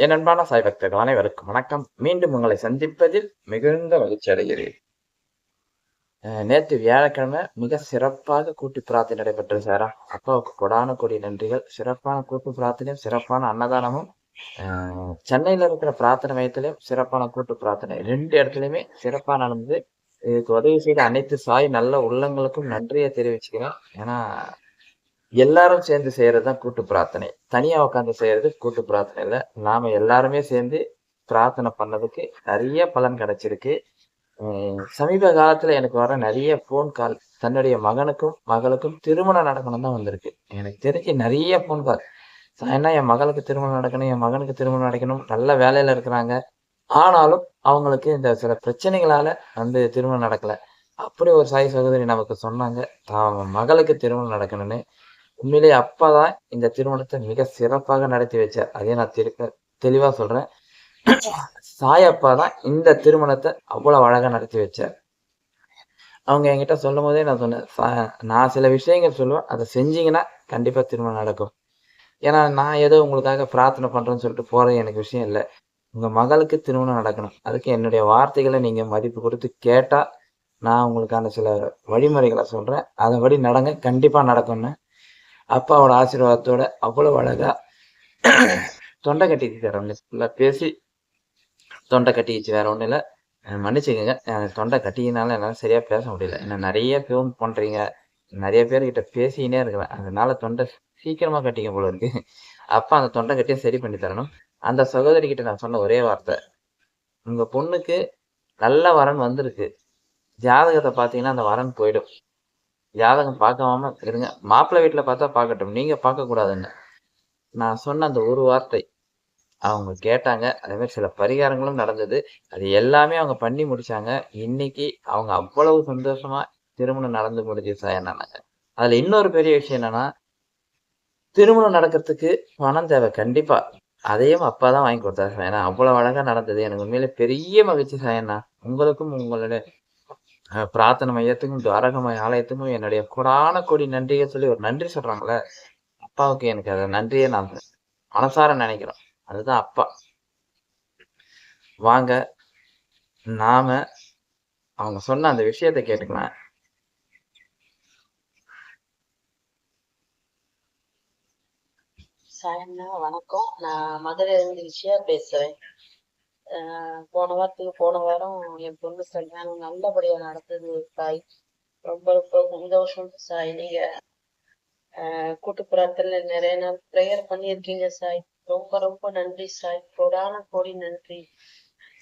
என் அன்பான சாய் பக்தர்கள் அனைவருக்கும் வணக்கம். மீண்டும் உங்களை சந்திப்பதில் மிகுந்த மகிழ்ச்சி அடைகிறேன். அஹ் நேற்று வியாழக்கிழமை மிக சிறப்பாக கூட்டு பிரார்த்தனை நடைபெற்றது சாரா. அப்பாவுக்கு கொடான கொடி நன்றிகள். சிறப்பான கூட்டு பிரார்த்தனையும் சிறப்பான அன்னதானமும் சென்னையில் சென்னையில இருக்கிற பிரார்த்தனை மையத்திலையும் சிறப்பான கூட்டு பிரார்த்தனை. ரெண்டு இடத்துலையுமே சிறப்பாக நடந்தது. இதுக்கு உதவி செய்த அனைத்து சாய் நல்ல உள்ளங்களுக்கும் நன்றியை தெரிவிச்சுக்கிறேன். ஏன்னா எல்லாரும் சேர்ந்து செய்யறதுதான் கூட்டு பிரார்த்தனை. தனியா உட்காந்து செய்யறது கூட்டு பிரார்த்தனை இல்லை. நாம எல்லாருமே சேர்ந்து பிரார்த்தனை பண்ணதுக்கு நிறைய பலன் கிடைச்சிருக்கு. சமீப காலத்துல எனக்கு வர நிறைய ஃபோன் கால் தன்னுடைய மகனுக்கும் மகளுக்கும் திருமணம் நடக்கணும் தான் வந்திருக்கு. எனக்கு தெரிஞ்சு நிறைய ஃபோன் கால் என்ன என் மகளுக்கு திருமணம் நடக்கணும் என் மகனுக்கு திருமணம் நடக்கணும் நல்ல வேலையில இருக்கிறாங்க. ஆனாலும் அவங்களுக்கு இந்த சில பிரச்சனைகளால வந்து திருமணம் நடக்கல. அப்படி ஒரு சாய் சகோதரி நமக்கு சொன்னாங்க தான் மகளுக்கு திருமணம் நடக்கணும்னு. உண்மையிலேயே அப்பா தான் இந்த திருமணத்தை மிக சிறப்பாக நடத்தி வச்சார். அதே நான் திருக்க தெளிவா சொல்றேன். சாயப்பா தான் இந்த திருமணத்தை அவ்வளவு அழகா நடத்தி வச்சார். அவங்க என்கிட்ட சொல்லும் போதே நான் சொன்னேன் "சா- நான் சில விஷயங்கள் சொல்லுவேன் அதை செஞ்சீங்கன்னா கண்டிப்பா திருமணம் நடக்கும். ஏன்னா நான் ஏதோ உங்களுக்காக பிரார்த்தனை பண்றேன்னு சொல்லிட்டு போகிறது எனக்கு விஷயம் இல்லை. உங்க மகளுக்கு திருமணம் நடக்கணும். அதுக்கு என்னுடைய வார்த்தைகளை நீங்க மதிப்பு கொடுத்து கேட்டா நான் உங்களுக்கான சில வழிமுறைகளை சொல்றேன். அதன்படி நடங்க கண்டிப்பா நடக்கும்னு அப்பாவோட ஆசீர்வாதத்தோட அவ்வளவு அழகா தொண்டை கட்டிச்சு வேற ஃபுல்லாக பேசி தொண்டை கட்டிக்கிச்சு வேற ஒன்றும் இல்லை. மன்னிச்சுக்கோங்க. தொண்டை கட்டிக்கினால என்னால் சரியாக பேச முடியல. ஏன்னா நிறைய ஃபோன் பண்ணுறீங்க நிறைய பேர்கிட்ட பேசிக்கினே இருக்கிறேன். அதனால தொண்டை சீக்கிரமாக கட்டிக்க போல இருக்கு. அப்பா அந்த தொண்டை கட்டியை சரி பண்ணி தரணும். அந்த சகோதரி கிட்ட நான் சொன்ன ஒரே வார்த்தை. உங்கள் பொண்ணுக்கு நல்ல வரன் வந்திருக்கு. ஜாதகத்தை பார்த்தீங்கன்னா அந்த வரன் போயிடும். ஜாதகம் பார்க்காம இருங்க. மாப்பிள்ளை வீட்டில் பார்த்தா பார்க்கட்டும். நீங்கள் பார்க்கக்கூடாதுன்னு நான் சொன்ன அந்த ஒரு வார்த்தை அவங்க கேட்டாங்க. அதேமாதிரி சில பரிகாரங்களும் நடந்தது. அது எல்லாமே அவங்க பண்ணி முடிச்சாங்க. இன்னைக்கு அவங்க அவ்வளவு சந்தோஷமா திருமணம் நடந்து முடிஞ்சு என்னன்னாங்க அதில் இன்னொரு பெரிய விஷயம் என்னன்னா திருமணம் நடக்கிறதுக்கு பணம் தேவை கண்டிப்பா. அதையும் அப்பா தான் வாங்கி கொடுத்தாரு சாயனா அவ்வளவு அழகா நடந்தது. எனக்கு உண்மையிலே பெரிய மகிழ்ச்சி சாயண்ணா உங்களுக்கும் உங்களுடைய பிரார்த்தனை மையத்துக்கும் துவாரகமய ஆலயத்துக்கும் என்னுடைய கொடான கொடி நன்றியை சொல்லி ஒரு நன்றி சொல்றாங்களே அப்பாவுக்கு எனக்கு அதை நன்றியை நான் மனசார நினைக்கிறோம். அதுதான் அப்பா. வாங்க நாம அவங்க சொன்ன அந்த விஷயத்தை கேட்டுக்கலாம். சாயண்ணா வணக்கம். நான் மதுரை இருந்து விஷயா பேசுறேன். போன வாரத்துக்கு போன வாரம் என் பொண்ணு கல்யாணம் நல்லபடியா நடந்தது சாய் ரொம்ப ரொம்ப சந்தோஷம் சாய். நீங்க கூட்டு பிரார்த்தனை நிறைய நாள் ப்ரேயர் பண்ணியிருக்கீங்க சாய். ரொம்ப ரொம்ப நன்றி சாய். கோடான கோடி நன்றி.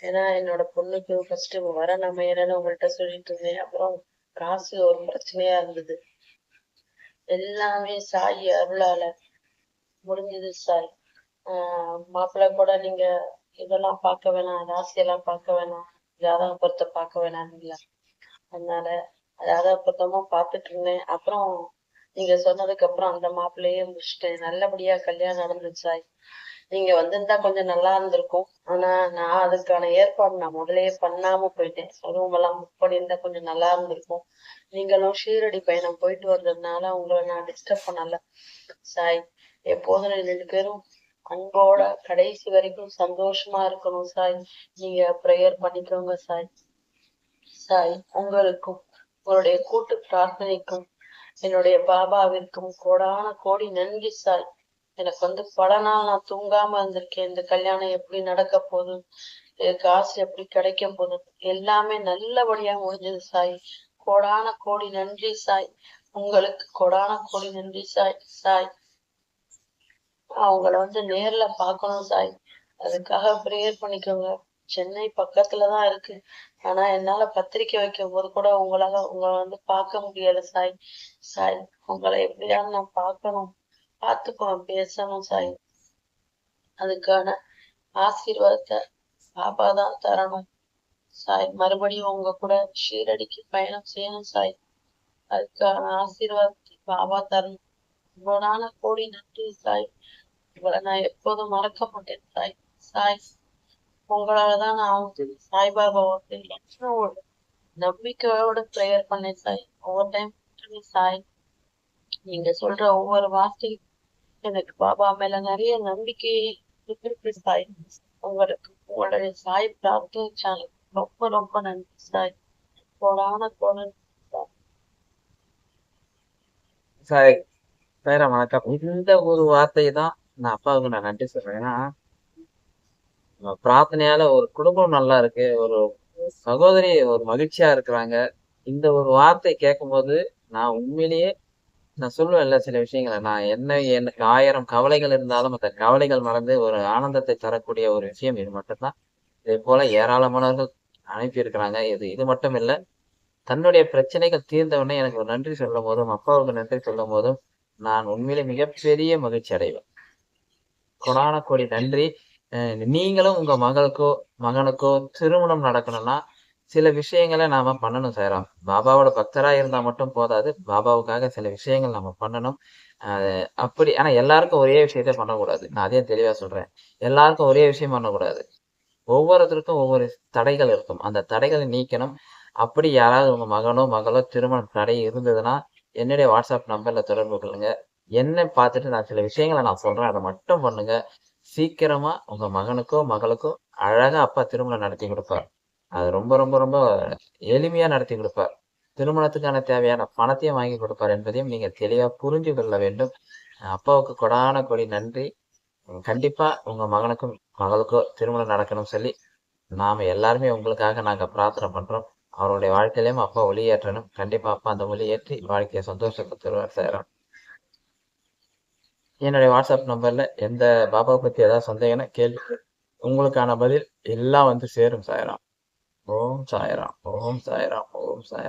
ஏன்னா என்னோட பொண்ணுக்கு ஃபர்ஸ்ட் வர அமையலன்னு உங்கள்கிட்ட சொல்லிட்டு இருந்தேன். அப்புறம் காசு ஒரு பிரச்சனையா இருந்தது. எல்லாமே சாய் அருளால முடிஞ்சது சாய். ஆஹ் மாப்பிள்ளை கூட நீங்க இதெல்லாம் பார்க்க வேணாம் ராசியெல்லாம் பார்க்க வேணாம் ஜாதக பொருத்த பார்க்க வேணாம் அதனால ஜாதக பொருத்தமா பார்த்துட்டு இருந்தேன். அப்புறம் நீங்க சொன்னதுக்கு அப்புறம் அந்த மாப்பிள்ளையே முடிச்சிட்டேன். நல்லபடியா கல்யாணம் நடந்துச்சு சாய். நீங்க வந்திருந்தா கொஞ்சம் நல்லா இருந்திருக்கும். ஆனா நான் அதுக்கான ஏற்பாடு நான் முதல்லயே பண்ணாம போயிட்டேன். ரூம் எல்லாம் புக் பண்ணியிருந்தா கொஞ்சம் நல்லா இருந்திருக்கும். நீங்களும் ஷீரடி பயணம் போயிட்டு வந்ததுனால உங்களை நான் டிஸ்டர்ப் பண்ணல. சாய் எப்போதும் ரெண்டு பேரும் அன்போட கடைசி வரைக்கும் சந்தோஷமா இருக்கணும் சாய். நீங்க ப்ரேயர் பண்ணிக்கோங்க சாய். சாய் உங்களுக்கும் உங்களுடைய கூட்டு பிரார்த்தனைக்கும் என்னுடைய பாபாவிற்கும் கோடான கோடி நன்றி சாய். எனக்கு வந்து பல நாள் நான் தூங்காம இருந்திருக்கேன். இந்த கல்யாணம் எப்படி நடக்க போகுது? காசு எப்படி கிடைக்க போகுது? எல்லாமே நல்லபடியா முடிஞ்சது சாய். கோடான கோடி நன்றி சாய். உங்களுக்கு கோடான கோடி நன்றி சாய். சாய். அவங்கள வந்து நேர்ல பார்க்கணும் சாய். அதுக்காக ப்ரேயர் பண்ணிக்கோங்க. சென்னை பக்கத்துல தான் இருக்கு. ஆனா என்னால பத்திரிக்கை வைக்கும் போது கூட உங்களால உங்களை வந்து பார்க்க முடியல சாய். சாய் உங்களை எப்படியாவது நான் பார்க்கணும். பார்த்துக்கணும் பேசணும் சாய். அதுக்கான ஆசீர்வாதத்தை பாபா தான் தரணும். சாய் மறுபடியும் உங்க கூட ஷீரடிக்கு பயணம் செய்யணும் சாய். அதுக்கான ஆசீர்வாதத்தை பாபா தரணும். இவ்வளவு கோடி நன்றி சாய். உங்களை நான் எப்போதும் மறக்க மாட்டேன் சாய். சாய் உங்களாலதான் நான் வந்து சாய்பாபா வந்து என்ன ஒரு நம்பிக்கையோட ப்ரேயர் பண்ணேன் சாய். ஒவ்வொரு டைம் சாய். நீங்க சொல்ற ஒவ்வொரு வார்த்தையும் எனக்கு பாபா மேல நிறைய நம்பிக்கை சாய். உங்களுக்கு உங்களுடைய சாய் பிரார்த்தனை சேனல் ரொம்ப ரொம்ப நன்றி சாய். கோடான கோடான சாய். பேர வணக்கம் இந்த ஒரு வார்த்தை தான் நான் அப்பாவுக்கு நான் நன்றி சொல்றேன். ஏன்னா பிரார்த்தனையால ஒரு குடும்பம் நல்லா இருக்கு ஒரு சகோதரி ஒரு மகிழ்ச்சியா இருக்கிறாங்க. இந்த ஒரு வார்த்தை கேட்கும்போது நான் உண்மையிலேயே நான் சொல்லுவேன்ல சில விஷயங்களை. நான் என்ன எனக்கு ஆயிரம் கவலைகள் இருந்தாலும் மற்ற கவலைகள் மறந்து ஒரு ஆனந்தத்தை தரக்கூடிய ஒரு விஷயம் இது மட்டும்தான். இதே போல ஏராளமானவர்கள் அனுப்பியிருக்கிறாங்க. இது இது மட்டும் இல்லை தன்னுடைய பிரச்சனைகள் தீர்ந்தவுடனே எனக்கு ஒரு நன்றி சொல்லும் போதும் அப்பாவுக்கு நன்றி சொல்லும் போதும் நான் உண்மையிலே மிகப்பெரிய மகிழ்ச்சி அடைவேன். கொடான கோடி நன்றி. அஹ் நீங்களும் உங்க மகளுக்கோ மகனுக்கோ திருமணம் நடக்கணும்னா சில விஷயங்களை நாம பண்ணணும் சேரம் பாபாவோட பக்தரா இருந்தா மட்டும் போதாது. பாபாவுக்காக சில விஷயங்கள் நம்ம பண்ணணும். அப்படி ஆனா எல்லாருக்கும் ஒரே விஷயத்த பண்ணக்கூடாது. நான் அதையும் தெளிவா சொல்றேன். எல்லாருக்கும் ஒரே விஷயம் பண்ணக்கூடாது. ஒவ்வொருத்தருக்கும் ஒவ்வொரு தடைகள் இருக்கும். அந்த தடைகளை நீக்கணும். அப்படி யாராவது உங்க மகனோ மகளோ திருமணம் தடை இருந்ததுன்னா என்னுடைய வாட்ஸ்அப் நம்பர்ல தொடர்பு கொள்ளுங்க. என்ன பார்த்துட்டு நான் சில விஷயங்களை நான் சொல்றேன். அதை மட்டும் பண்ணுங்க. சீக்கிரமா உங்க மகனுக்கோ மகளுக்கோ அழகா அப்பா திருமணம் நடத்தி கொடுப்பார். அது ரொம்ப ரொம்ப ரொம்ப எளிமையா நடத்தி கொடுப்பார். திருமணத்துக்கான தேவையான பணத்தையும் வாங்கி கொடுப்பார் என்பதையும் நீங்க தெளிவா புரிஞ்சு கொள்ள வேண்டும். அப்பாவுக்கு கொடான கொடி நன்றி. கண்டிப்பா உங்க மகனுக்கும் மகளுக்கோ திருமணம் நடக்கணும்னு சொல்லி நாம எல்லாருமே உங்களுக்காக நாங்க பிரார்த்தனை பண்றோம். அவருடைய வாழ்க்கையிலையும் அப்பா ஒளியேற்றணும். கண்டிப்பா அப்பா அந்த ஒளியேற்றி வாழ்க்கையை சந்தோஷத்தை தருவார் சேரம் என்னுடைய வாட்ஸ்அப் நம்பர்ல எந்த பாபா பத்தி ஏதாவது சந்தேகம்னா கேள்வி உங்களுக்கான பதில் எல்லாம் வந்து சேரும் சாயராம். ஓம் சாயராம் ஓம் சாயராம் ஓம் சாயராம்.